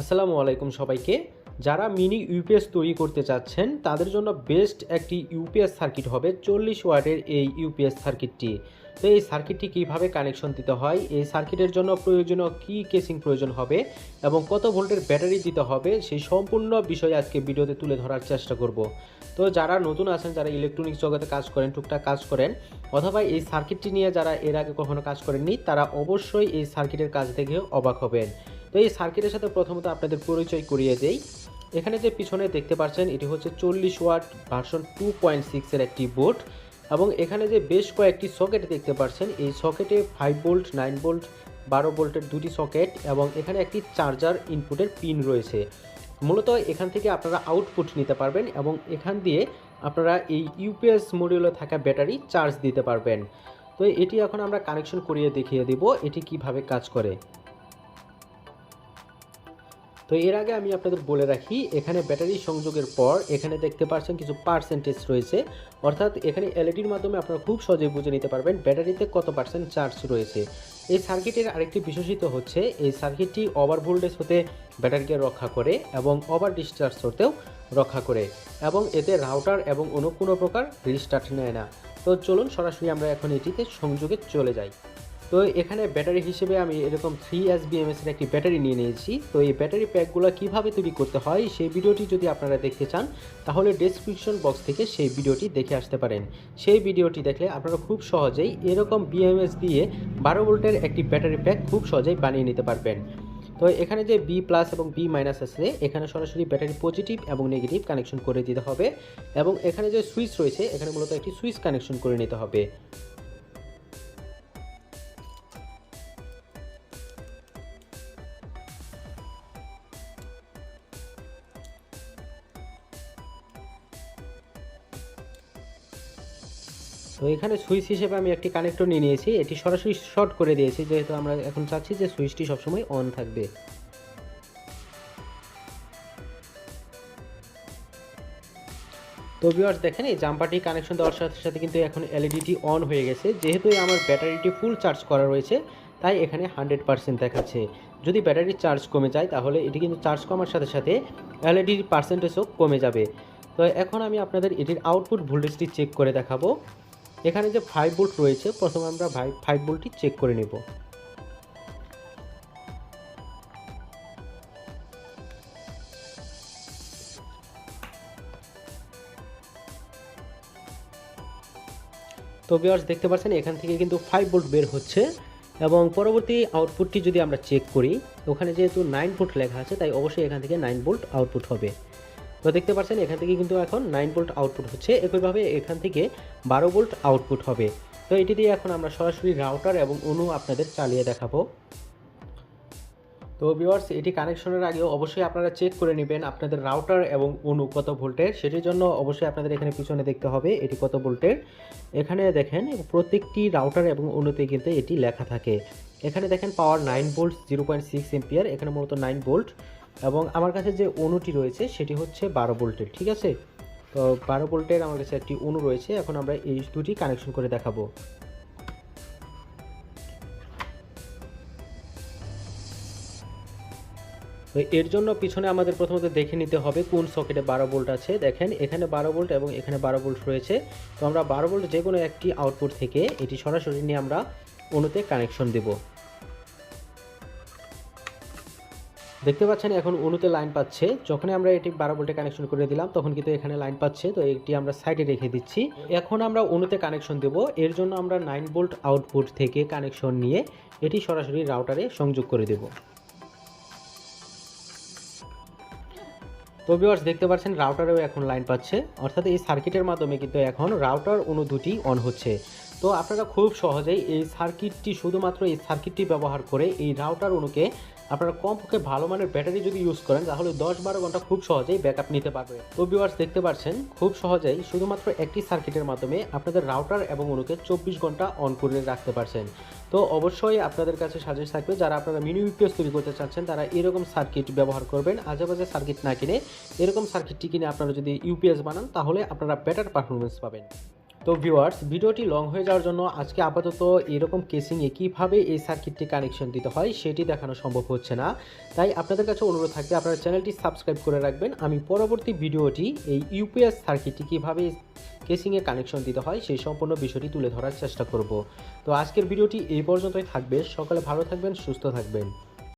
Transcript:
আসসালামু আলাইকুম সবাইকে। যারা মিনি ইউপিএস তৈরি করতে চাচ্ছেন, তাদের জন্য বেস্ট একটি ইউপিএস সার্কিট হবে চল্লিশ ওয়াটের এই ইউপিএস সার্কিটটি। তো এই সার্কিটটি কীভাবে কানেকশন দিতে হয়? এই সার্কিটের জন্য প্রয়োজনীয় কী কেসিং প্রয়োজন হবে? এবং কত ভোল্টের ব্যাটারি দিতে হবে? সেই সম্পূর্ণ বিষয় আজকে ভিডিওতে তুলে ধরার চেষ্টা করব। তো যারা নতুন আছেন, যারা ইলেকট্রনিক্স জগতে কাজ করেন, টুকটাক কাজ করেন, অথবা এই সার্কিটটি নিয়ে যারা এর আগে কখনো কাজ করেননি, তারা অবশ্যই এই সার্কিটের কাজ দেখে অবাক হবেন। তো এই সার্কিটের সাথে প্রথমত আপনাদের পরিচয় করিয়ে দেই। এখানে যে পিছনে দেখতে পাচ্ছেন, এটি হচ্ছে চল্লিশ ওয়াট ভার্সন টু পয়েন্ট সিক্সের একটি বোর্ড এবং এখানে যে বেশ কয়েকটি সকেট দেখতে পাচ্ছেন, এই সকেটে ফাইভ বোল্ট নাইন বোল্ট বারো বোল্টের দুটি সকেট এবং এখানে একটি চার্জার ইনপুটের পিন রয়েছে। মূলত এখান থেকে আপনারা আউটপুট নিতে পারবেন এবং এখান দিয়ে আপনারা এই ইউপিএস মডিউলে থাকা ব্যাটারি চার্জ দিতে পারবেন। তো এটি এখন আমরা কানেকশন করিয়ে দেখিয়ে দেব, এটি কীভাবে কাজ করে। তো এর আগে আমি আপনাদের বলে রাখি, এখানে ব্যাটারি সংযোগের পর এখানে দেখতে পাচ্ছেন কিছু পার্সেন্টেজ রয়েছে। অর্থাৎ এখানে এলইডির মাধ্যমে আপনারা খুব সহজে বুঝে নিতে পারবেন ব্যাটারিতে কত পার্সেন্ট চার্জ রয়েছে। এই সার্কিটের আরেকটি বিশেষিত হচ্ছে, এই সার্কিটটি ওভার ভোল্টেজ হতে ব্যাটারিকে রক্ষা করে এবং ওভার ডিসচার্জ হতেও রক্ষা করে এবং এতে রাউটার এবং অন্য কোনো প্রকার রিস্টার্ট নেয় না। তো চলুন সরাসরি আমরা এখন এটিতে সংযোগে চলে যাই। তো এখানে ব্যাটারি হিসেবে আমি এরকম থ্রি এস বিএমএস এর একটি ব্যাটারি নিয়ে নিয়েছি। তো এই ব্যাটারি প্যাকগুলো কীভাবে তৈরি করতে হয় সেই ভিডিওটি যদি আপনারা দেখতে চান, তাহলে ডেসক্রিপশন বক্স থেকে সেই ভিডিওটি দেখে আসতে পারেন। সেই ভিডিওটি দেখলে আপনারা খুব সহজেই এরকম বিএমএস দিয়ে বারো ভোল্টের একটি ব্যাটারি প্যাক খুব সহজেই বানিয়ে নিতে পারবেন। তো এখানে যে বি প্লাস এবং বি মাইনাস আছে, এখানে সরাসরি ব্যাটারি পজিটিভ এবং নেগেটিভ কানেকশন করে দিতে হবে এবং এখানে যে সুইচ রয়েছে, এখানে মূলত একটি সুইচ কানেকশন করে নিতে হবে। তো এখানে সুইচ হিসেবে আমি একটি কানেক্টর নিয়ে নিয়েছি। এটি সরাসরি শর্ট করে দিয়েছি, যেহেতু আমরা এখন চাচ্ছি যে সুইচটি সবসময় অন থাকবে। তো ভিউয়ার্স দেখেন, এই জাম্পারটি কানেকশন দেওয়ার সাথে সাথে কিন্তু এখন এলইডিটি অন হয়ে গেছে। যেহেতু আমার ব্যাটারিটি ফুল চার্জ করা রয়েছে, তাই এখানে হান্ড্রেড পার্সেন্ট দেখাচ্ছে। যদি ব্যাটারির চার্জ কমে যায়, তাহলে এটি কিন্তু চার্জ কমার সাথে সাথে এলইডির পার্সেন্টেজও কমে যাবে। তো এখন আমি আপনাদের এটির আউটপুট ভোল্টেজটি চেক করে দেখাবো। এখানে যে ফাইভ ভোল্ট রয়েছে, প্রথমে আমরা ফাইভ ভোল্টটি চেক করে নেব। তো ভিউয়ার্স দেখতে পাচ্ছেন, এখান থেকে কিন্তু ফাইভ ভোল্ট বের হচ্ছে এবং পরবর্তী আউটপুটটি যদি আমরা চেক করি, ওখানে যেহেতু নাইন ভোল্ট লেখা আছে, তাই অবশ্যই এখান থেকে নাইন ভোল্ট আউটপুট হবে। তো দেখতে পাচ্ছেন, এখান থেকে কিন্তু এখন নাইন ভোল্ট আউটপুট হচ্ছে। একইভাবে এখান থেকে বারো ভোল্ট আউটপুট হবে। তো এটি দিয়ে এখন আমরা সরাসরি রাউটার এবং অনু আপনাদের চালিয়ে দেখাবো। তো ভিউয়ার্স এটি কানেকশনের আগেও অবশ্যই আপনারা চেক করে নেবেন আপনাদের রাউটার এবং অনু কত ভোল্টের সেটির জন্য অবশ্যই আপনাদের এখানে পিছনে দেখতে হবে এটি কত ভোল্টের এখানে দেখেন, প্রত্যেকটি রাউটার এবং অনুতে কিন্তু এটি লেখা থাকে। এখানে দেখেন power nine volt zero point six ampere এখানে মূলত নাইন ভোল্ট এবং আমার কাছে যে অনুটি রয়েছে সেটি হচ্ছে বারো ভোল্টের, ঠিক আছে? তো বারো ভোল্টের আমার কাছে একটি অনু রয়েছে, এখন আমরা এই দুটি কানেকশন করে দেখাবো। তো এর জন্য পিছনে আমাদের প্রথমত দেখে নিতে হবে কোন সকেটে বারো ভোল্ট আছে। দেখেন, এখানে বারো ভোল্ট এবং এখানে বারো ভোল্ট রয়েছে। তো আমরা বারো ভোল্ট যে কোনো একটি আউটপুট থেকে এটি সরাসরি নিয়ে আমরা অনুতে কানেকশন দেব। দেখতে পাচ্ছেন, এখন অনুতে লাইন পাচ্ছে। যখন আমরা এটি বারো ভোল্টে কানেকশন করে দিলাম, তখন কিন্তু এখানে লাইন পাচ্ছে। তো এটি আমরা সাইডে রেখে দিচ্ছি। এখন আমরা অনুতে কানেকশন দেব। এর জন্য আমরা নাইন ভোল্ট আউটপুট থেকে কানেকশন নিয়ে এটি সরাসরি রাউটারে সংযোগ করে দেবো। তো ভিউয়ার্স দেখতে পাচ্ছেন রাউটারেও এখন লাইন পাচ্ছে। অর্থাৎ এই সার্কিটের মাধ্যমে কিন্তু এখন রাউটার অনু দুটি অন হচ্ছে। তো আপনারা খুব সহজেই এই সার্কিটটি শুধুমাত্র এই সার্কিটটি ব্যবহার করে এই রাউটার অনুকে আপনারা কমপক্ষে ভালো মানের ব্যাটারি যদি ইউজ করেন, তাহলে দশ বারো ঘণ্টা খুব সহজেই ব্যাকআপ নিতে পারবে। তো ভিউয়ার্স দেখতে পাচ্ছেন, খুব সহজেই শুধুমাত্র একটি সার্কিটের মাধ্যমে আপনাদের রাউটার এবং অনুকে চব্বিশ ঘণ্টা অন করে রাখতে পারছেন। তো অবশ্যই আপনাদের কাছে সাজেস্ট থাকবে, যারা আপনারা মিনি ইউপিএস তৈরি করতে চাচ্ছেন, তারা এরকম সার্কিট ব্যবহার করবেন। আজেবাজে সার্কিট না কিনে এরকম সার্কিটটি কিনে আপনারা যদি ইউপিএস বানান, তাহলে আপনারা বেটার পারফরমেন্স পাবেন। তো ভিউয়ার্স ভিডিওটি লং হয়ে যাওয়ার জন্য আজকে আপাতত এরকম কেসিংয়ে কীভাবে এই সার্কিটটি কানেকশন দিতে হয় সেটি দেখানো সম্ভব হচ্ছে না। তাই আপনাদের কাছে অনুরোধ থাকবে আপনারা চ্যানেলটি সাবস্ক্রাইব করে রাখবেন। আমি পরবর্তী ভিডিওটি এই ইউপিএস সার্কিটটি কীভাবে কেসিংয়ে কানেকশন দিতে হয় সেই সম্পূর্ণ বিষয়টি তুলে ধরার চেষ্টা করব। তো আজকের ভিডিওটি এই পর্যন্তই থাকবে। সকালে ভালো থাকবেন, সুস্থ থাকবেন।